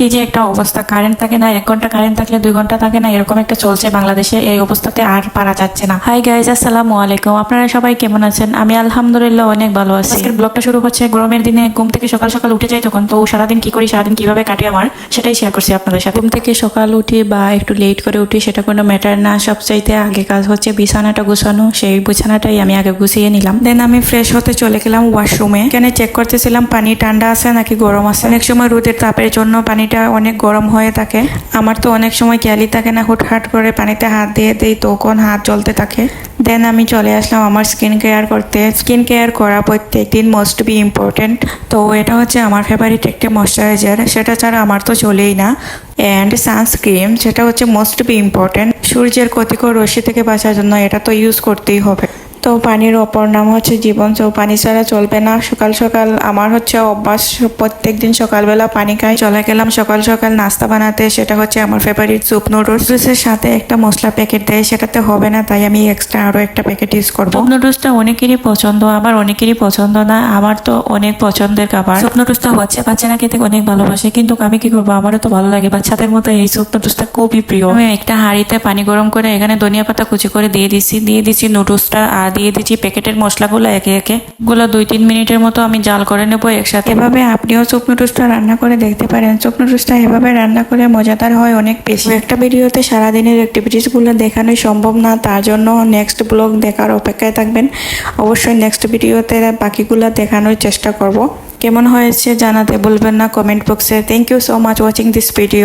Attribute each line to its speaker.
Speaker 1: কি যে একটা অবস্থা? কারেন্ট থাকে না, এক ঘণ্টা কারেন্ট থাকলে দুই ঘণ্টা থাকে না, এরকম একটা চলছে বাংলাদেশে, এই অবস্থাতে আর পারা যাচ্ছে না। হাই গাইজ আসসালামু আলাইকুম। আপনারা সবাই কেমন আছেন? আমি আলহামদুলিল্লাহ অনেক ভালো আছি। আজকের ব্লগটা শুরু হচ্ছে গরমের দিনে, ঘুম থেকে সকাল সকাল উঠে যাই তখন। তো সারাদিন কি করি, সারাদিন কীভাবে কাটে আমার, সেটাই শেয়ার করছি আপনাদের সাথে। ঘুম থেকে সকাল উঠি বা একটু লেট করে উঠি, সেটা কোনো ম্যাটার না। সবচাইতে আগে কাজ হচ্ছে বিছানাটা গুছানো, সেই বিছানাটাই আমি আগে গুছিয়ে নিলাম। দেন আমি ফ্রেশ হতে চলে গেলাম ওয়াশরুমে এখানে চেক করতেছিলাম, পানি ঠান্ডা আছে নাকি গরম আছে? অনেক সময় রোদের তাপের জন্য পানিটা অনেক গরম হয়ে থাকে। আমার তো অনেক সময় খেয়ালই থাকে না, হুটহাট করে পানিতে হাত দিয়ে দিই, তখন হাত জ্বলতে থাকে। দেন আমি চলে আসলাম আমার স্কিন কেয়ার করতে। স্কিন কেয়ার করা প্রত্যেক দিন মোস্ট বি ইম্পর্টেন্ট তো এটা হচ্ছে আমার ফেভারিট একটা ময়শ্চারাইজার সেটা ছাড়া আমার তো চলেই না। অ্যান্ড সানস্ক্রিন সেটা হচ্ছে মোস্ট বি ইম্পর্টেন্ট সূর্যের ক্ষতিকর রশ্মি থেকে বাঁচার জন্য এটা তো ইউজ করতেই হবে। তো পানির অপর নাম হচ্ছে জীবন তো পানি ছাড়া চলবে না। সকাল সকাল আমার হচ্ছে অভ্যাস প্রত্যেক দিন সকালবেলা পানি খাই। চলে গেলাম সকাল সকাল নাস্তা বানাতে, সেটা হচ্ছে আমার ফেভারিট স্যুপ নুডলসের সাথে একটা মশলা প্যাকেট দেয়, সেটাতে হবে না, তাই আমি এক্সট্রা আরও একটা প্যাকেট ইউজ করব। নুডলসটা অনেকেরই পছন্দ আবার অনেকেরই পছন্দ না, আমার তো অনেক পছন্দের খাবার। স্যুপ নুডলসটা হচ্ছে বাচ্চারা খেতে অনেক ভালোবাসে, কিন্তু আমি কি করব? আমারও তো ভালো লাগে, বাচ্চাদের মতো এই স্যুপ নুডলসটা খুবই প্রিয়। আমি একটা হাঁড়িতে পানি গরম করে এখানে ধনিয়া পাতা কুচি করে দিয়ে দিছি, দিয়ে দিচ্ছি নুডলসটা আর দিয়ে দিচ্ছি প্যাকেটের মশলাগুলো একে একে। গুলো দুই তিন মিনিটের মতো আমি জাল করে নেব একসাথে। এভাবে আপনিও চুপ নুডলসটা রান্না করে দেখতে পারেন। চুপ নুডলসটা এভাবে রান্না করে মজাদার হয় অনেক বেশি। একটা ভিডিওতে সারাদিনের অ্যাক্টিভিটিসগুলো দেখানোই সম্ভব না, তার জন্য নেক্সট ব্লগ দেখার অপেক্ষায় থাকবেন। অবশ্যই নেক্সট ভিডিওতে বাকিগুলো দেখানোর চেষ্টা করব। কেমন হয়েছে জানাতে বলবেন না কমেন্ট বক্সে thank you so much watching this video